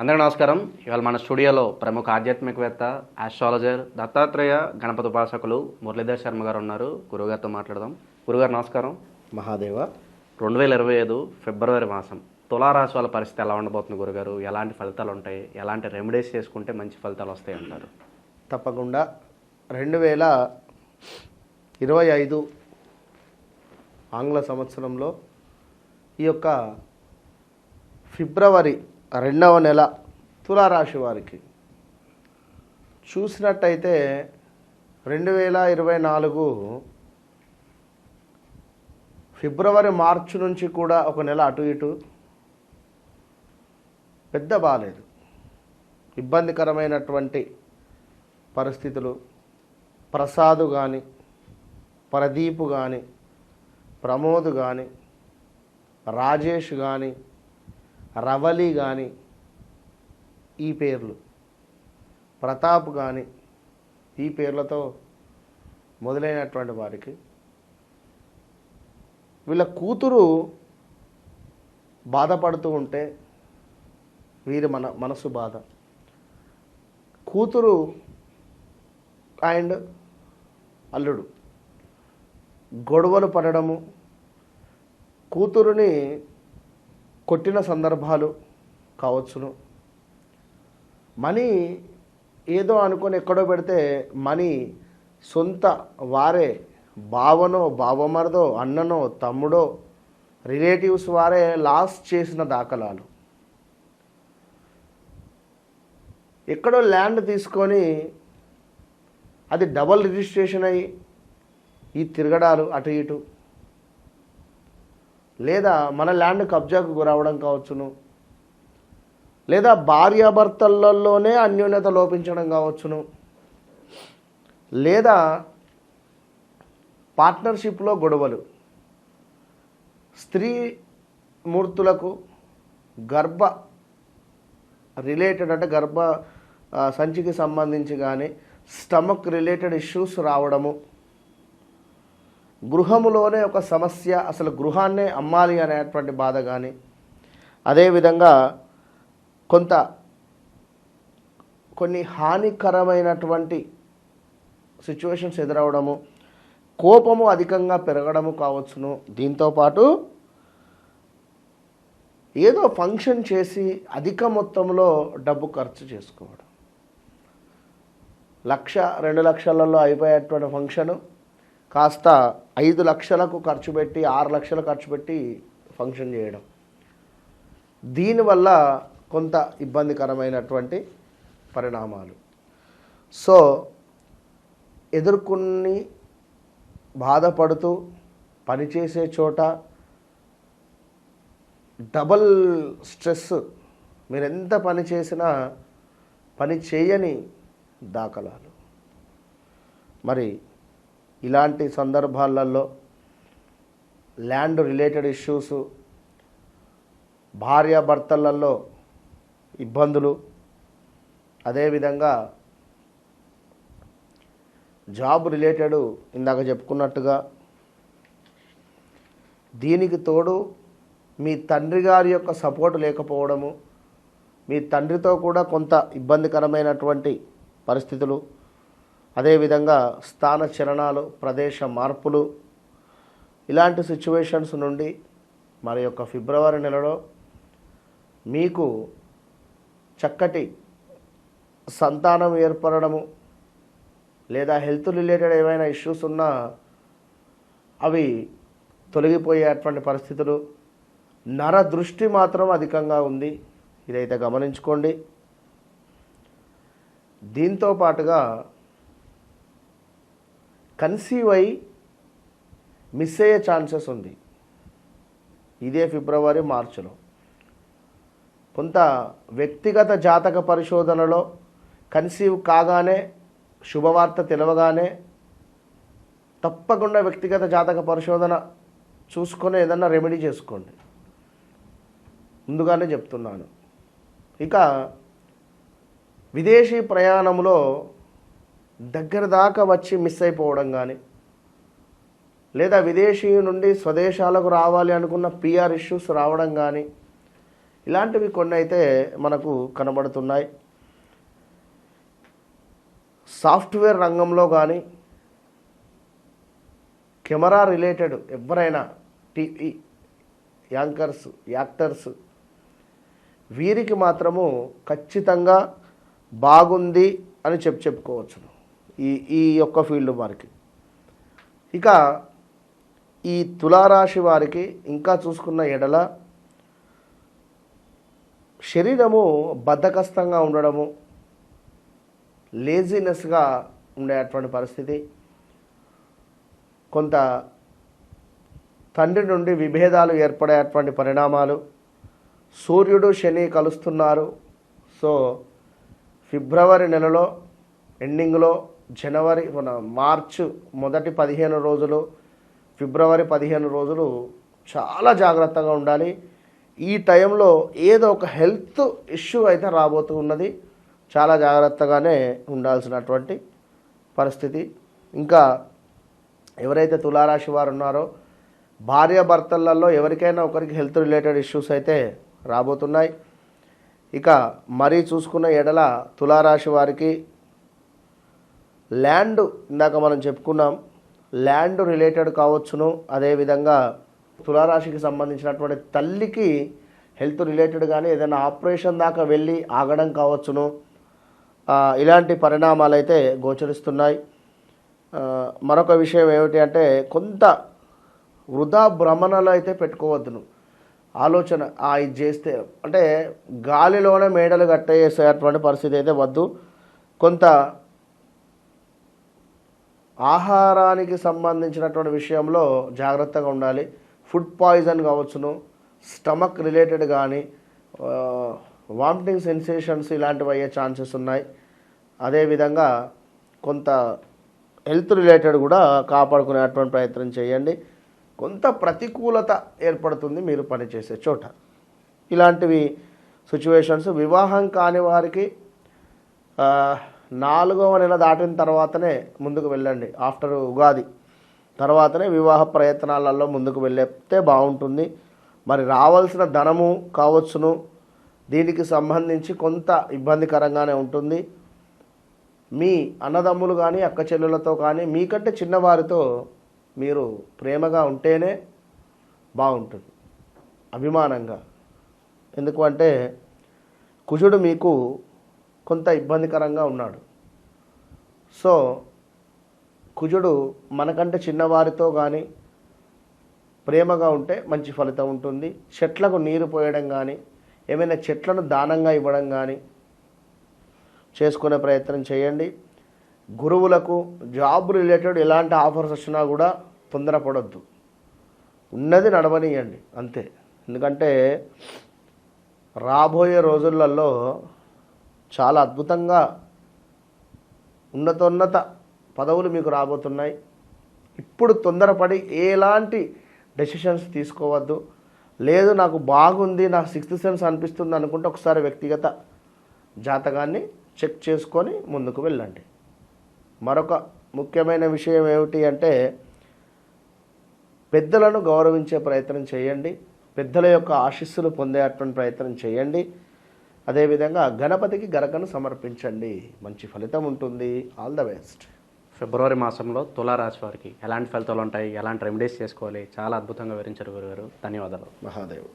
అందరికీ నమస్కారం. ఇవాళ మన స్టూడియోలో ప్రముఖ ఆధ్యాత్మికవేత్త ఆస్ట్రాలజర్ దత్తాత్రేయ గణపతి ఉపాసకులు మురళీధర్ శర్మ గారు ఉన్నారు. గురుగారితో మాట్లాడదాం. గురుగారు నమస్కారం. మహాదేవ. రెండు వేల ఇరవై ఐదు ఫిబ్రవరి మాసం తులారాశి వాళ్ళ పరిస్థితి ఎలా ఉండబోతుంది గురుగారు? ఎలాంటి ఫలితాలు ఉంటాయి? ఎలాంటి రెమెడీస్ చేసుకుంటే మంచి ఫలితాలు వస్తాయి అంటారు? తప్పకుండా. రెండు వేల ఇరవై ఐదు ఆంగ్ల సంవత్సరంలో ఈ యొక్క ఫిబ్రవరి రెండవ నెల తులారాశి వారికి. చూసినట్టయితే రెండు వేల ఇరవై నాలుగు ఫిబ్రవరి మార్చి నుంచి కూడా ఒక నెల అటు ఇటు పెద్ద బాగాలేదు ఇబ్బందికరమైనటువంటి పరిస్థితులు. ప్రసాద్ కానీ ప్రదీప్ కానీ ప్రమోద్ కానీ రాజేష్ కానీ రవలి కానీ ఈ పేర్లు ప్రతాప్ కానీ ఈ పేర్లతో మొదలైనటువంటి వారికి వీళ్ళ కూతురు బాధపడుతూ ఉంటే వీరి మన మనసు బాధ. కూతురు అండ్ అల్లుడు గొడవలు పడడము కూతురుని కొట్టిన సందర్భాలు కావచ్చును. మనీ ఏదో అనుకొని ఎక్కడో పెడితే మనీ సొంత వారే బావనో బావమరదో అన్ననో తమ్ముడో రిలేటివ్స్ వారే లాస్ చేసిన దాఖలాలు. ఎక్కడో ల్యాండ్ తీసుకొని అది డబల్ రిజిస్ట్రేషన్ అయ్యి ఈ తిరగడాలు అటు ఇటు లేదా మన ల్యాండ్ కబ్జాకు గురవడం కావచ్చును. లేదా భార్యాభర్తలలోనే అన్యోన్యత లోపించడం కావచ్చును. లేదా పార్ట్నర్షిప్లో గొడవలు. స్త్రీ మూర్తులకు గర్భ రిలేటెడ్ అంటే గర్భ సంచికి సంబంధించి కానీ స్టమక్ రిలేటెడ్ ఇష్యూస్ రావడము. గృహములోనే ఒక సమస్య అసలు గృహాన్నే అమ్మాలి అనేటువంటి బాధ కానీ అదేవిధంగా కొంత కొన్ని హానికరమైనటువంటి సిచ్యువేషన్స్ ఎదురవడము కోపము అధికంగా పెరగడము కావచ్చును. దీంతోపాటు ఏదో ఫంక్షన్ చేసి అధిక మొత్తంలో డబ్బు ఖర్చు చేసుకోవడం. లక్ష రెండు లక్షలలో అయిపోయేటువంటి ఫంక్షను కాస్త ఐదు లక్షలకు ఖర్చు పెట్టి ఆరు లక్షలు ఖర్చు పెట్టి ఫంక్షన్ చేయడం. దీనివల్ల కొంత ఇబ్బందికరమైనటువంటి పరిణామాలు. సో ఎదుర్కొని బాధపడుతూ పనిచేసే చోట డబల్ స్ట్రెస్ మీరు ఎంత పని చేసినా పని చేయని దాఖలాలు. మరి ఇలాంటి సందర్భాలలో ల్యాండ్ రిలేటెడ్ ఇష్యూస్ భార్యాభర్తలలో ఇబ్బందులు అదేవిధంగా జాబ్ రిలేటెడ్ ఇందాక చెప్పుకున్నట్టుగా దీనికి తోడు మీ తండ్రి గారి యొక్క సపోర్ట్ లేకపోవడము మీ తండ్రితో కూడా కొంత ఇబ్బందికరమైనటువంటి పరిస్థితులు అదేవిధంగా స్థాన చలనాలు ప్రదేశ మార్పులు ఇలాంటి సిచ్యువేషన్స్ నుండి మరి యొక్క ఫిబ్రవరి నెలలో మీకు చక్కటి సంతానం ఏర్పడడము లేదా హెల్త్ రిలేటెడ్ ఏమైనా ఇష్యూస్ ఉన్నా అవి తొలగిపోయేటువంటి పరిస్థితులు. నర దృష్టి మాత్రం అధికంగా ఉంది. ఇదైతే గమనించుకోండి. దీంతో పాటుగా కన్సీవ్ అయి మిస్ అయ్యే ఛాన్సెస్ ఉంది. ఇదే ఫిబ్రవరి మార్చిలో. కొంత వ్యక్తిగత జాతక పరిశోధనలో కన్సీవ్ కాగానే శుభవార్త తెలవగానే తప్పకుండా వ్యక్తిగత జాతక పరిశోధన చూసుకొని ఏదన్నా రెమెడీ చేసుకోండి. ముందుగానే చెప్తున్నాను. ఇక విదేశీ ప్రయాణంలో దగ్గర దాకా వచ్చి మిస్ అయిపోవడం కానీ లేదా విదేశీ నుండి స్వదేశాలకు రావాలి అనుకున్న పిఆర్ ఇష్యూస్ రావడం కానీ ఇలాంటివి కొన్ని అయితే మనకు కనబడుతున్నాయి. సాఫ్ట్వేర్ రంగంలో కానీ కెమెరా రిలేటెడ్ ఎవరైనా టీవీ యాంకర్స్ యాక్టర్స్ వీరికి మాత్రము ఖచ్చితంగా బాగుంది అని చెప్పి చెప్పుకోవచ్చును. ఈ ఈ యొక్క ఫీల్డ్ వారికి. ఇక ఈ తులారాశి వారికి ఇంకా చూసుకున్న ఎడల శరీరము బద్ధకస్తంగా ఉండడము లేజినెస్గా ఉండేటువంటి పరిస్థితి. కొంత తండ్రి నుండి విభేదాలు ఏర్పడేటువంటి పరిణామాలు. సూర్యుడు శని కలుస్తున్నారు. సో ఫిబ్రవరి నెలలో ఎండింగ్లో జనవరి మన మార్చ్ మొదటి పదిహేను రోజులు ఫిబ్రవరి పదిహేను రోజులు చాలా జాగ్రత్తగా ఉండాలి. ఈ టైంలో ఏదో ఒక హెల్త్ ఇష్యూ అయితే రాబోతూ ఉన్నది. చాలా జాగ్రత్తగానే ఉండాల్సినటువంటి పరిస్థితి. ఇంకా ఎవరైతే తులారాశి వారు ఉన్నారో భార్యాభర్తలలో ఎవరికైనా ఒకరికి హెల్త్ రిలేటెడ్ ఇష్యూస్ అయితే రాబోతున్నాయి. ఇక మరీ చూసుకున్న ఎడల తులారాశి వారికి ల్యాండ్ ఇందాక మనం చెప్పుకున్నాం. ల్యాండ్ రిలేటెడ్ కావచ్చును. అదేవిధంగా తులారాశికి సంబంధించినటువంటి తల్లికి హెల్త్ రిలేటెడ్ కానీ ఏదైనా ఆపరేషన్ దాకా వెళ్ళి ఆగడం కావచ్చును. ఇలాంటి పరిణామాలు అయితే గోచరిస్తున్నాయి మరొక విషయం ఏమిటి అంటే కొంత వృధా భ్రమణలు అయితే పెట్టుకోవద్దును. ఆలోచన ఇది చేస్తే అంటే గాలిలోనే మేడలు కట్టేసేటువంటి పరిస్థితి అయితే వద్దు. కొంత ఆహారానికి సంబంధించినటువంటి విషయంలో జాగ్రత్తగా ఉండాలి. ఫుడ్ పాయిజన్ కావచ్చును. స్టమక్ రిలేటెడ్ కానీ వామిటింగ్ సెన్సేషన్స్ ఇలాంటివి అయ్యే ఛాన్సెస్ ఉన్నాయి. అదేవిధంగా కొంత హెల్త్ రిలేటెడ్ కూడా కాపాడుకునేటువంటి ప్రయత్నం చేయండి. కొంత ప్రతికూలత ఏర్పడుతుంది మీరు పనిచేసే చోట. ఇలాంటివి సిచ్యువేషన్స్ వివాహం కాని వారికి నాలుగవ నెల దాటిన తర్వాతనే ముందుకు వెళ్ళండి. ఆఫ్టర్ ఉగాది తర్వాతనే వివాహ ప్రయత్నాలలో ముందుకు వెళ్ళితే బాగుంటుంది. మరి రావాల్సిన ధనము కావచ్చును. దీనికి సంబంధించి కొంత ఇబ్బందికరంగానే ఉంటుంది. మీ అన్నదమ్ములు కానీ అక్క చెల్లెలతో కానీ మీకంటే చిన్నవారితో మీరు ప్రేమగా ఉంటేనే బాగుంటుంది. అభిమానంగా. ఎందుకంటే కుజుడు మీకు కొంత ఇబ్బందికరంగా ఉన్నాడు. సో కుజుడు మనకంటే చిన్నవారితో కానీ ప్రేమగా ఉంటే మంచి ఫలితం ఉంటుంది. చెట్లకు నీరు పోయడం కానీ ఏమైనా చెట్లను దానంగా ఇవ్వడం కానీ చేసుకునే ప్రయత్నం చేయండి. గురువులకు జాబ్ రిలేటెడ్ ఎలాంటి ఆఫర్స్ వచ్చినా కూడా తొందరపడొద్దు. ఉన్నది నడవనియండి అంతే. ఎందుకంటే రాబోయే రోజులలో చాలా అద్భుతంగా ఉన్నతోన్నత పదవులు మీకు రాబోతున్నాయి. ఇప్పుడు తొందరపడి ఎలాంటి డెసిషన్స్ తీసుకోవద్దు. లేదు నాకు బాగుంది నాకు సిక్స్త్ సెన్స్ అనిపిస్తుంది అనుకుంటే ఒకసారి వ్యక్తిగత జాతకాన్ని చెక్ చేసుకొని ముందుకు వెళ్ళండి. మరొక ముఖ్యమైన విషయం ఏమిటి అంటే పెద్దలను గౌరవించే ప్రయత్నం చేయండి. పెద్దల యొక్క ఆశీస్సులు పొందేటువంటి ప్రయత్నం చేయండి. అదేవిధంగా గణపతికి గరకను సమర్పించండి. మంచి ఫలితం ఉంటుంది. ఆల్ ద బెస్ట్ ఫిబ్రవరి మాసంలో తులారాశి వారికి ఎలాంటి ఫలితాలు ఉంటాయి? ఎలాంటి రెమెడీస్ చేసుకోవాలి? చాలా అద్భుతంగా వివరించారు గురుగారు. ధన్యవాదాలు. మహాదేవ్.